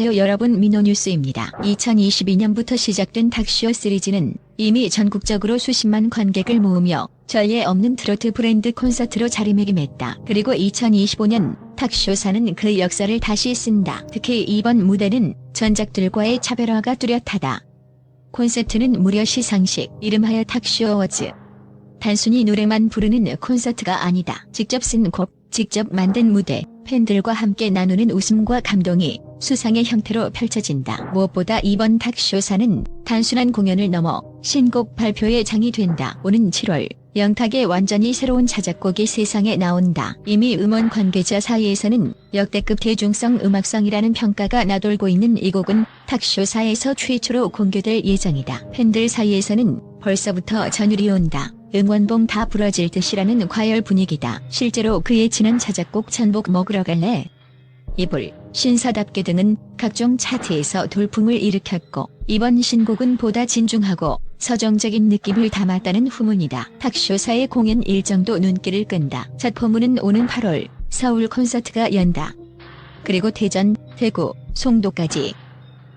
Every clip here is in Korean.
안녕하세요 여러분 민호뉴스입니다. 2022년부터 시작된 탁쇼 시리즈는 이미 전국적으로 수십만 관객을 모으며 전례 없는 트로트 브랜드 콘서트로 자리매김했다. 그리고 2025년 탁쇼사는 그 역사를 다시 쓴다. 특히 이번 무대는 전작들과의 차별화가 뚜렷하다. 콘서트는 무려 시상식, 이름하여 탁쇼 어워즈. 단순히 노래만 부르는 콘서트가 아니다. 직접 쓴 곡, 직접 만든 무대, 팬들과 함께 나누는 웃음과 감동이 수상의 형태로 펼쳐진다. 무엇보다 이번 탁쇼사는 단순한 공연을 넘어 신곡 발표의 장이 된다. 오는 7월 영탁의 완전히 새로운 자작곡이 세상에 나온다. 이미 음원 관계자 사이에서는 역대급 대중성 음악성이라는 평가가 나돌고 있는 이 곡은 탁쇼사에서 최초로 공개될 예정이다. 팬들 사이에서는 벌써부터 전율이 온다. 응원봉 다 부러질 듯이라는 과열 분위기다. 실제로 그의 지난 자작곡 전복 먹으러 갈래? 이불, 신사답게 등은 각종 차트에서 돌풍을 일으켰고 이번 신곡은 보다 진중하고 서정적인 느낌을 담았다는 후문이다. 탁쇼사의 공연 일정도 눈길을 끈다. 첫 포문은 오는 8월 서울 콘서트가 연다. 그리고 대전, 대구, 송도까지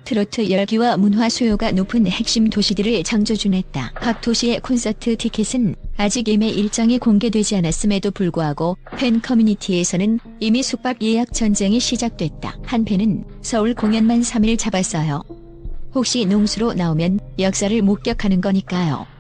트로트 열기와 문화 수요가 높은 핵심 도시들을 창조준했다. 각 도시의 콘서트 티켓은 아직 예매 일정이 공개되지 않았음에도 불구하고 팬 커뮤니티에서는 이미 숙박 예약 전쟁이 시작됐다. 한 팬은 서울 공연만 3일 잡았어요. 혹시 농수로 나오면 역사를 목격하는 거니까요.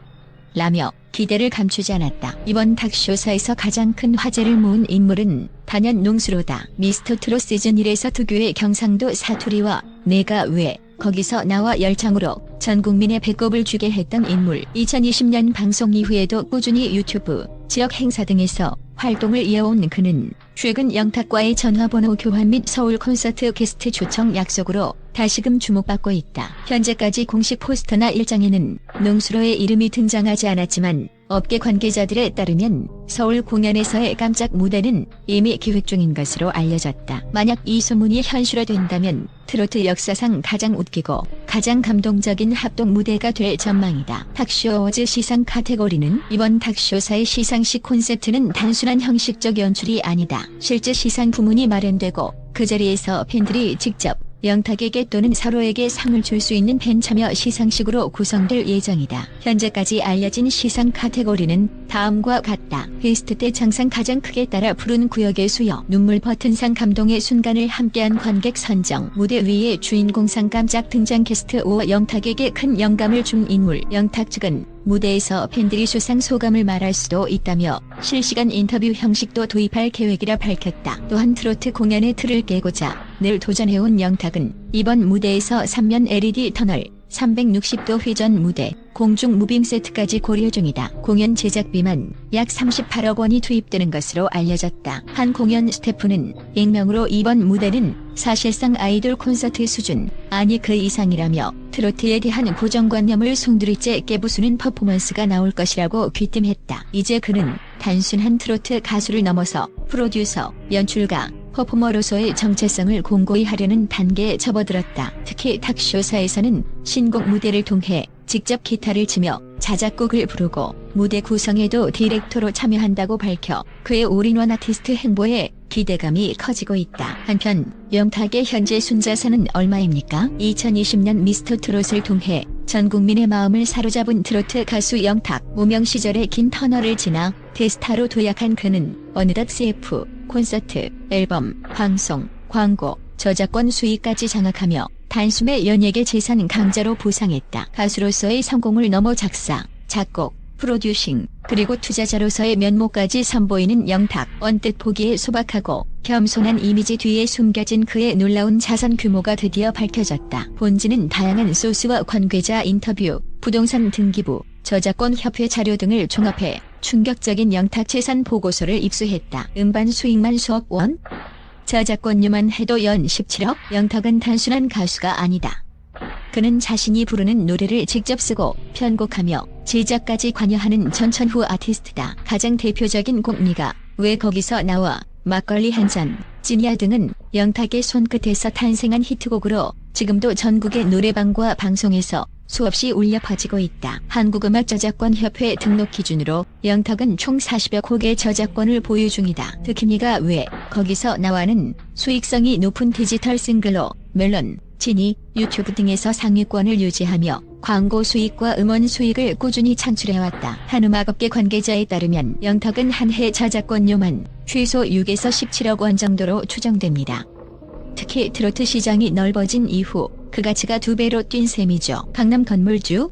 라며 기대를 감추지 않았다. 이번 탁쇼사에서 가장 큰 화제를 모은 인물은 단연 농수로다. 미스터 트롯 시즌 1에서 특유의 경상도 사투리와 내가 왜 거기서 나와 열창으로 전 국민의 배꼽을 주게 했던 인물. 2020년 방송 이후에도 꾸준히 유튜브, 지역 행사 등에서 활동을 이어온 그는 최근 영탁과의 전화번호 교환 및 서울 콘서트 게스트 초청 약속으로 다시금 주목받고 있다. 현재까지 공식 포스터나 일정에는 농수로의 이름이 등장하지 않았지만 업계 관계자들에 따르면 서울 공연에서의 깜짝 무대는 이미 기획 중인 것으로 알려졌다. 만약 이 소문이 현실화된다면 트로트 역사상 가장 웃기고 가장 감동적인 합동 무대가 될 전망이다. 탁쇼 어워즈 시상 카테고리는 이번 탁쇼사의 시상식 콘셉트는 단순한 형식적 연출이 아니다. 실제 시상 부문이 마련되고 그 자리에서 팬들이 직접 영탁에게 또는 서로에게 상을 줄 수 있는 팬 참여 시상식으로 구성될 예정이다. 현재까지 알려진 시상 카테고리는 다음과 같다. 베스트 때 장상 가장 크게 따라 부른 구역의 수여, 눈물 버튼상 감동의 순간을 함께한 관객 선정, 무대 위에 주인공상 깜짝 등장 게스트 5 영탁에게 큰 영감을 준 인물, 영탁 측은 무대에서 팬들이 수상 소감을 말할 수도 있다며 실시간 인터뷰 형식도 도입할 계획이라 밝혔다. 또한 트로트 공연의 틀을 깨고자 늘 도전해온 영탁은 이번 무대에서 3면 LED 터널, 360도 회전 무대, 공중 무빙 세트까지 고려 중이다. 공연 제작비만 약 38억 원이 투입되는 것으로 알려졌다. 한 공연 스태프는 익명으로 이번 무대는 사실상 아이돌 콘서트 수준, 아니 그 이상이라며 트로트에 대한 고정관념을 송두리째 깨부수는 퍼포먼스가 나올 것이라고 귀띔했다. 이제 그는 단순한 트로트 가수를 넘어서 프로듀서, 연출가, 퍼포머로서의 정체성을 공고히 하려는 단계에 접어들었다. 특히 탁쇼사에서는 신곡 무대를 통해 직접 기타를 치며 자작곡을 부르고 무대 구성에도 디렉터로 참여한다고 밝혀 그의 올인원 아티스트 행보에 기대감이 커지고 있다. 한편 영탁의 현재 순자산은 얼마입니까? 2020년 미스터 트롯을 통해 전 국민의 마음을 사로잡은 트로트 가수 영탁 무명 시절의 긴 터널을 지나 대스타로 도약한 그는 어느덧 CF, 콘서트, 앨범, 방송, 광고, 저작권 수익까지 장악하며 단숨에 연예계 재산 강자로 부상했다. 가수로서의 성공을 넘어 작사, 작곡, 프로듀싱, 그리고 투자자로서의 면모까지 선보이는 영탁. 언뜻 보기에 소박하고 겸손한 이미지 뒤에 숨겨진 그의 놀라운 자산 규모가 드디어 밝혀졌다. 본지는 다양한 소스와 관계자 인터뷰, 부동산 등기부, 저작권 협회 자료 등을 종합해 충격적인 영탁 재산 보고서를 입수했다. 음반 수익만 수억 원? 저작권료만 해도 연 17억? 영탁은 단순한 가수가 아니다. 그는 자신이 부르는 노래를 직접 쓰고 편곡하며 제작까지 관여하는 전천후 아티스트다. 가장 대표적인 곡 니가 왜 거기서 나와 막걸리 한 잔, 찐이야 등은 영탁의 손끝에서 탄생한 히트곡으로 지금도 전국의 노래방과 방송에서 수없이 울려 퍼지고 있다. 한국음악 저작권 협회 등록 기준으로 영탁은 총 40여 곡의 저작권을 보유 중이다. 특히 니가 왜 거기서 나와는 수익성이 높은 디지털 싱글로 멜론, 지니, 유튜브 등에서 상위권을 유지하며 광고 수익과 음원 수익을 꾸준히 창출해왔다. 한 음악업계 관계자에 따르면 영탁은 한 해 저작권료만 최소 6에서 17억 원 정도로 추정됩니다. 특히 트로트 시장이 넓어진 이후 그 가치가 두 배로 뛴 셈이죠. 강남 건물주,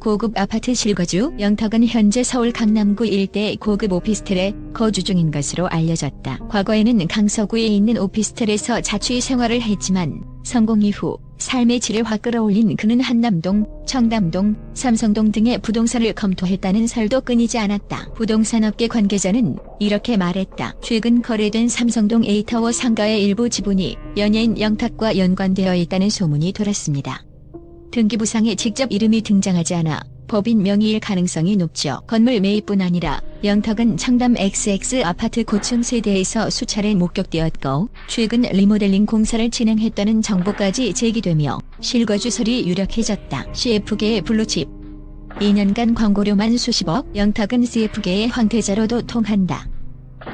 고급 아파트 실거주, 영탁은 현재 서울 강남구 일대 고급 오피스텔에 거주 중인 것으로 알려졌다. 과거에는 강서구에 있는 오피스텔에서 자취 생활을 했지만 성공 이후 삶의 질을 확 끌어올린 그는 한남동, 청담동, 삼성동 등의 부동산을 검토했다는 설도 끊이지 않았다. 부동산업계 관계자는 이렇게 말했다. 최근 거래된 삼성동 A타워 상가의 일부 지분이 연예인 영탁과 연관되어 있다는 소문이 돌았습니다. 등기부상에 직접 이름이 등장하지 않아 법인 명의일 가능성이 높죠. 건물 매입뿐 아니라 영탁은 청담 XX 아파트 고층 세대에서 수차례 목격되었고 최근 리모델링 공사를 진행했다는 정보까지 제기되며 실거주설이 유력해졌다. CF계의 블루칩 2년간 광고료만 수십억, 영탁은 CF계의 황태자로도 통한다.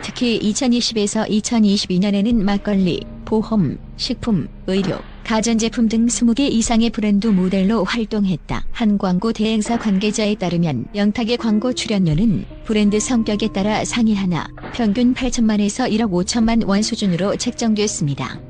특히 2020에서 2022년에는 막걸리, 보험, 식품, 의료, 가전제품 등 20개 이상의 브랜드 모델로 활동했다. 한 광고 대행사 관계자에 따르면 영탁의 광고 출연료는 브랜드 성격에 따라 상위 하나 평균 8천만에서 1억 5천만 원 수준으로 책정됐습니다.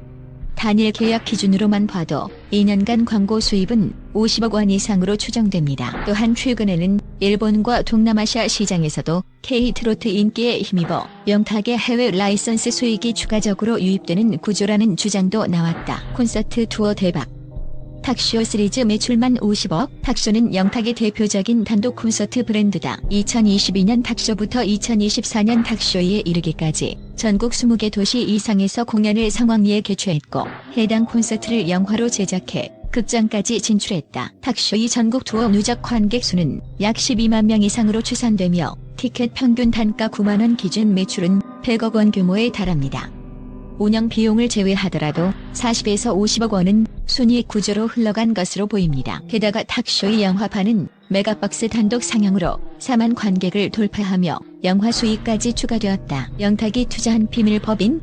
단일 계약 기준으로만 봐도 2년간 광고 수입은 50억 원 이상으로 추정됩니다. 또한 최근에는 일본과 동남아시아 시장에서도 K-트로트 인기에 힘입어 영탁의 해외 라이선스 수익이 추가적으로 유입되는 구조라는 주장도 나왔다. 콘서트 투어 대박 탁쇼 시리즈 매출만 50억, 탁쇼는 영탁의 대표적인 단독 콘서트 브랜드다. 2022년 탁쇼부터 2024년 탁쇼에 이르기까지 전국 20개 도시 이상에서 공연을 상황리에 개최했고 해당 콘서트를 영화로 제작해 극장까지 진출했다. 탁쇼의 전국 투어 누적 관객 수는 약 12만 명 이상으로 추산되며 티켓 평균 단가 9만 원 기준 매출은 100억 원 규모에 달합니다. 운영 비용을 제외하더라도 40에서 50억 원은 순이익 구조로 흘러간 것으로 보입니다. 게다가 탁쇼의 영화판은 메가박스 단독 상영으로 4만 관객을 돌파하며 영화 수익까지 추가되었다. 영탁이 투자한 비밀법인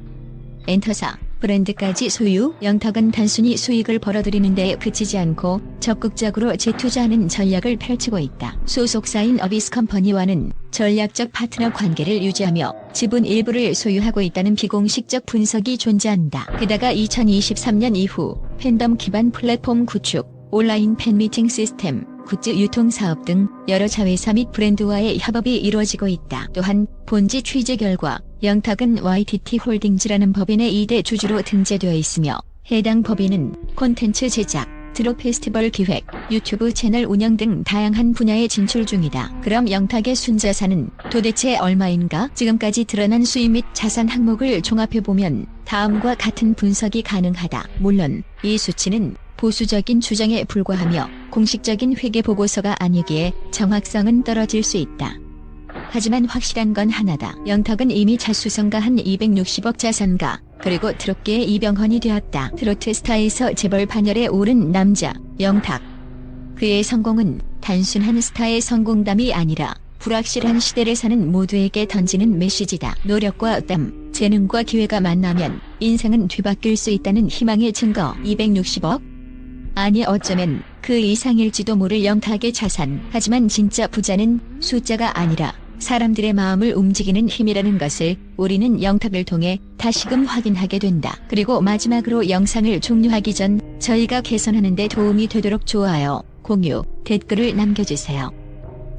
엔터사 브랜드까지 소유 영탁은 단순히 수익을 벌어들이는 데 그치지 않고 적극적으로 재투자하는 전략을 펼치고 있다. 소속사인 어비스 컴퍼니와는 전략적 파트너 관계를 유지하며 지분 일부를 소유하고 있다는 비공식적 분석이 존재한다. 게다가 2023년 이후 팬덤 기반 플랫폼 구축, 온라인 팬미팅 시스템, 굿즈 유통 사업 등 여러 자회사 및 브랜드와의 협업이 이루어지고 있다. 또한 본지 취재 결과 영탁은 YTT 홀딩즈라는 법인의 2대 주주로 등재되어 있으며 해당 법인은 콘텐츠 제작, 드롭 페스티벌 기획, 유튜브 채널 운영 등 다양한 분야에 진출 중이다. 그럼 영탁의 순자산은 도대체 얼마인가? 지금까지 드러난 수입 및 자산 항목을 종합해보면 다음과 같은 분석이 가능하다. 물론 이 수치는 보수적인 주장에 불과하며 공식적인 회계 보고서가 아니기에 정확성은 떨어질 수 있다. 하지만 확실한 건 하나다. 영탁은 이미 자수성가한 260억 자산가, 그리고 트롯계의 이병헌이 되었다. 트로트 스타에서 재벌 반열에 오른 남자, 영탁. 그의 성공은 단순한 스타의 성공담이 아니라 불확실한 시대를 사는 모두에게 던지는 메시지다. 노력과 땀, 재능과 기회가 만나면 인생은 뒤바뀔 수 있다는 희망의 증거. 260억? 아니 어쩌면 그 이상일지도 모를 영탁의 자산. 하지만 진짜 부자는 숫자가 아니라 사람들의 마음을 움직이는 힘이라는 것을 우리는 영탁을 통해 다시금 확인하게 된다. 그리고 마지막으로 영상을 종료하기 전 저희가 개선하는 데 도움이 되도록 좋아요, 공유, 댓글을 남겨주세요.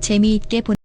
재미있게 본